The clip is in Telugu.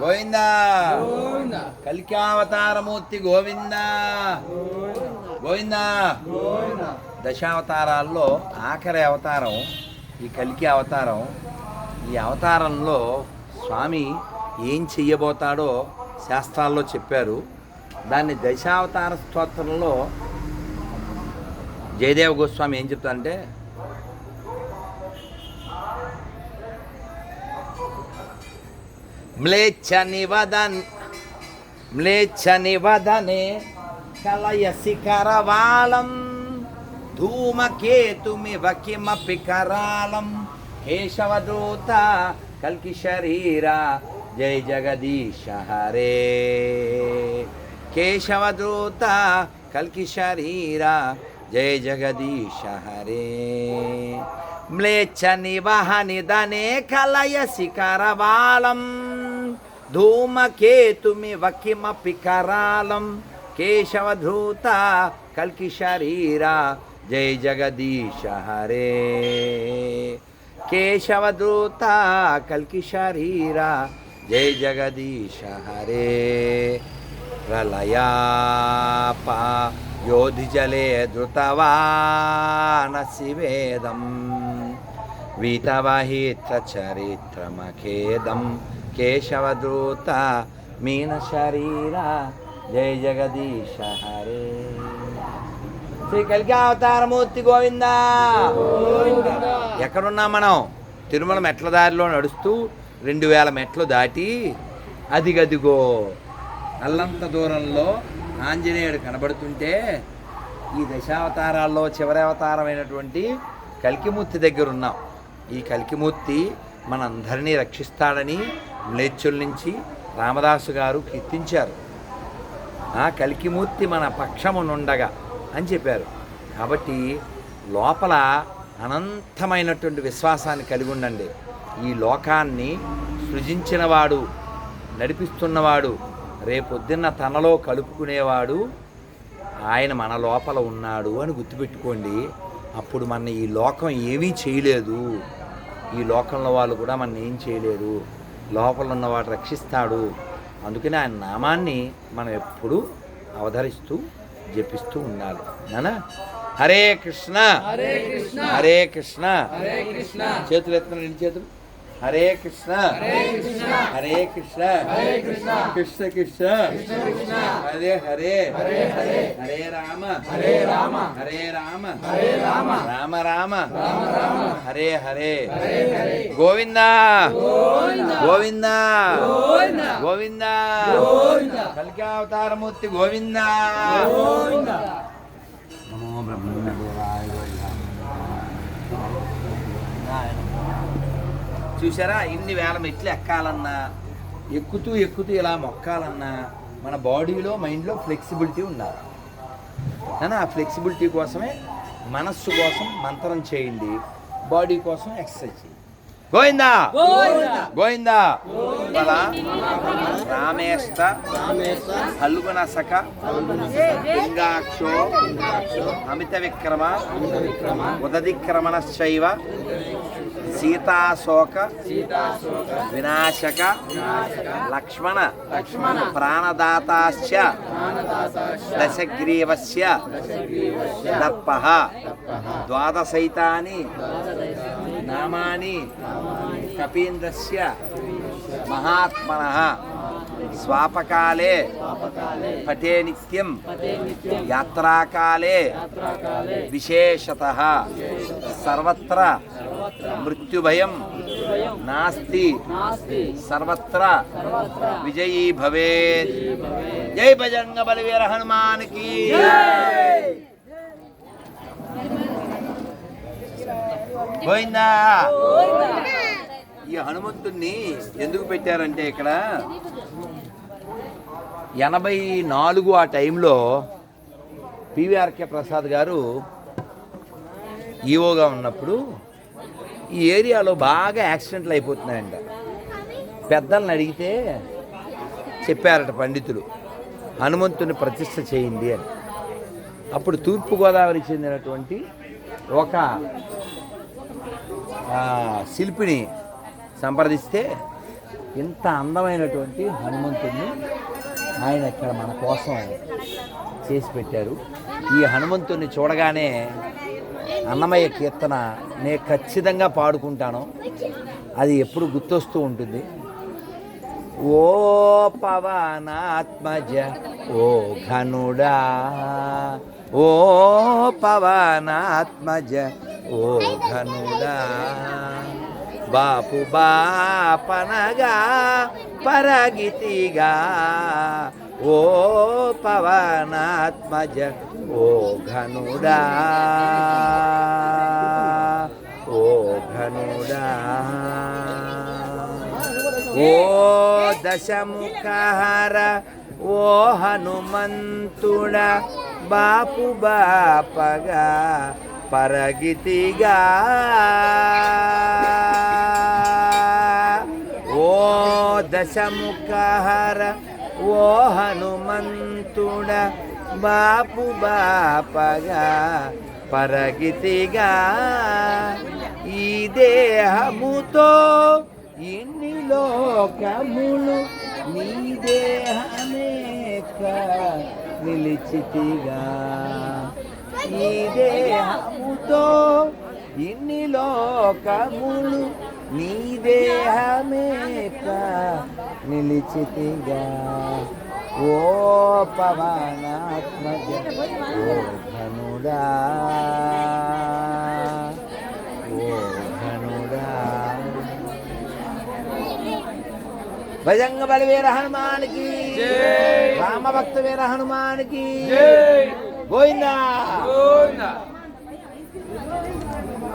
గోవింద. కలికావతారమూర్తి గోవింద. గోవింద. దశావతారాల్లో ఆఖరి అవతారం ఈ కలికి అవతారం. ఈ అవతారంలో స్వామి ఏం చెయ్యబోతాడో శాస్త్రాల్లో చెప్పారు. దాన్ని దశావతార స్తోత్రంలో జయదేవ గోస్వామి ఏం చెప్తారంటే మ్లేచ్ఛ నివదన్ మ్లేచ్ఛ నివదనే కలయసి కరవాళం ధూమకేతుమివ కిమపి కరాళం కేశవదూత కల్కి శరీర జై జగదీశ హరే కేశవదూత కల్కి శరీర జై జగదీశ హరే మ్లేచ్ఛ నివహ నిదనే కలయసి కరవాళం ధూమకేతుమివ కిమపి కరాళం కేశవధూత కల్కి శరీరా. జై జగదీశ హరే. కేశవదూత కల్కి శరీరా. జై జగదీశ హరే. ప్రళయాపా యోధిజలే ధృతవానసి వేదం వీతవహిత్ర చరిత్రమఖేదం. కేశవదూత మీన శరీర జయ జగదీశ హరే శ్రీ కలికావతారమూర్తి గోవింద! ఎక్కడున్నా మనం? తిరుమల మెట్ల దారిలో నడుస్తూ రెండు వేల మెట్లు దాటి అదిగదిగో అల్లంత దూరంలో ఆంజనేయుడు కనబడుతుంటే ఈ దశావతారాల్లో చివరి అవతారమైనటువంటి కలికిమూర్తి దగ్గర ఉన్నాం ఈ కలికిమూర్తి మనందరినీ రక్షిస్తాడని మ్లేచ్చుల నుంచి రామదాసు గారు కీర్తించారు. ఆ కలికిమూర్తి మన పక్షమునుండగా అని చెప్పారు. కాబట్టి లోపల అనంతమైనటువంటి విశ్వాసాన్ని కలిగి ఉండండి. ఈ లోకాన్ని సృజించినవాడు నడిపిస్తున్నవాడు రేపొద్దున్న తనలో కలుపుకునేవాడు ఆయన మన లోపల ఉన్నాడు అని గుర్తుపెట్టుకోండి. అప్పుడు మన ఈ లోకం ఏమీ చేయలేదు. ఈ లోకంలో వాళ్ళు కూడా మన ఏం చేయలేరు. లోపల ఉన్నవాడు రక్షిస్తాడు. అందుకని ఆయన నామాన్ని మనం ఎప్పుడూ అవధరిస్తూ జపిస్తూ ఉండాలి. నానా? హరే కృష్ణ. హరే కృష్ణ. హరే కృష్ణ. హరే కృష్ణ. చేతులు ఎత్తున రెండు చేతులు. హరే కృష్ణ. హరే కృష్ణ. హరే కృష్ణ. హరే కృష్ణ. హరే హరే. హరే రామ. హరే రామ. హరే రామ. హరే రామ. రామ హరే హరే. గోవింద. గోవింద. గోవింద. గోవింద. గోవింద. నమో బ్రహ్మదేవాయ చూసారా ఇన్ని వేల మెట్లు ఎక్కాలన్నా ఎక్కుతూ ఎక్కుతూ ఇలా మొక్కాలన్నా మన బాడీలో మైండ్లో ఫ్లెక్సిబిలిటీ ఉండాలి. కానీ ఆ ఫ్లెక్సిబిలిటీ కోసమే మనస్సు కోసం మంత్రం చేయండి బాడీ కోసం ఎక్సర్సైజ్ చేయండి. గోవిందా? గోవింద. గోవిందా? బల రామేష్ట ఫల్గుణ సఖ లింగాక్షో అమిత విక్రమ ఉదధిక్రమణశైవ సీతాశోక వినాశక లక్ష్మణ ప్రాణదాతాశ్చ దశగ్రీవస్య దర్ప ద్వాదశైతాని నామాని కపీంద్రస్య మహాత్మన స్వాపకాలే పటే నిత్యం యాత్రాకాలే విశేషత సర్వత్ర మృత్యుభయం. నాస్తి. నాస్తి. సర్వత్ర. విజయీ భవేత్. జై భజంగ బలివీర హనుమానికి. గోవిందా. ఈ హనుమంతుణ్ణి ఎందుకు పెట్టారంటే ఇక్కడ ఎనభై నాలుగు ఆ టైంలో పివిఆర్కే ప్రసాద్ గారు ఈఓగా ఉన్నప్పుడు ఈ ఏరియాలో బాగా యాక్సిడెంట్లు అయిపోతున్నాయంట. పెద్దల్ని అడిగితే చెప్పారట పండితులు హనుమంతుని ప్రతిష్ట చేయండి అని. అప్పుడు తూర్పుగోదావరి చెందినటువంటి ఒక శిల్పిని సంప్రదిస్తే ఇంత అందమైనటువంటి హనుమంతుడిని ఆయన ఇక్కడ మన కోసం చేసి పెట్టారు. ఈ హనుమంతుడిని చూడగానే అన్నమయ్య కీర్తన నేను ఖచ్చితంగా పాడుకుంటాను. అది ఎప్పుడు గుర్తొస్తూ ఉంటుంది. ఓ పవనాత్మజ ఓ ఘనుడా ఓ పవనాత్మజ ఓ ఘనుడా. బాపు బాపనగా పరగితిగా ఓ పవనాత్మజ ఓ ఘనుడా. ఘనుడా ఓ దశముఖహర ఓ హనుమంతుడ. బాపు బాపగా పరగితిగా. ఓ దశముఖహర ఓ హనుమంతుడ. బాపు బాపగా పరగితిగా. ఈ దేహముతో ఇన్ని లోకములు నీ దేహమేక నిలిచితిగా. ఈ దేహముతో ఇన్ని లోకములు నీ దేహమేక నిలిచితిగా. ఓ పవనాత్మజ ఓ ధనుడా ధనుడా. భజంగ బలివీర హనుమానికి. రామభక్త వీర హనుమానికి. గోవిందా.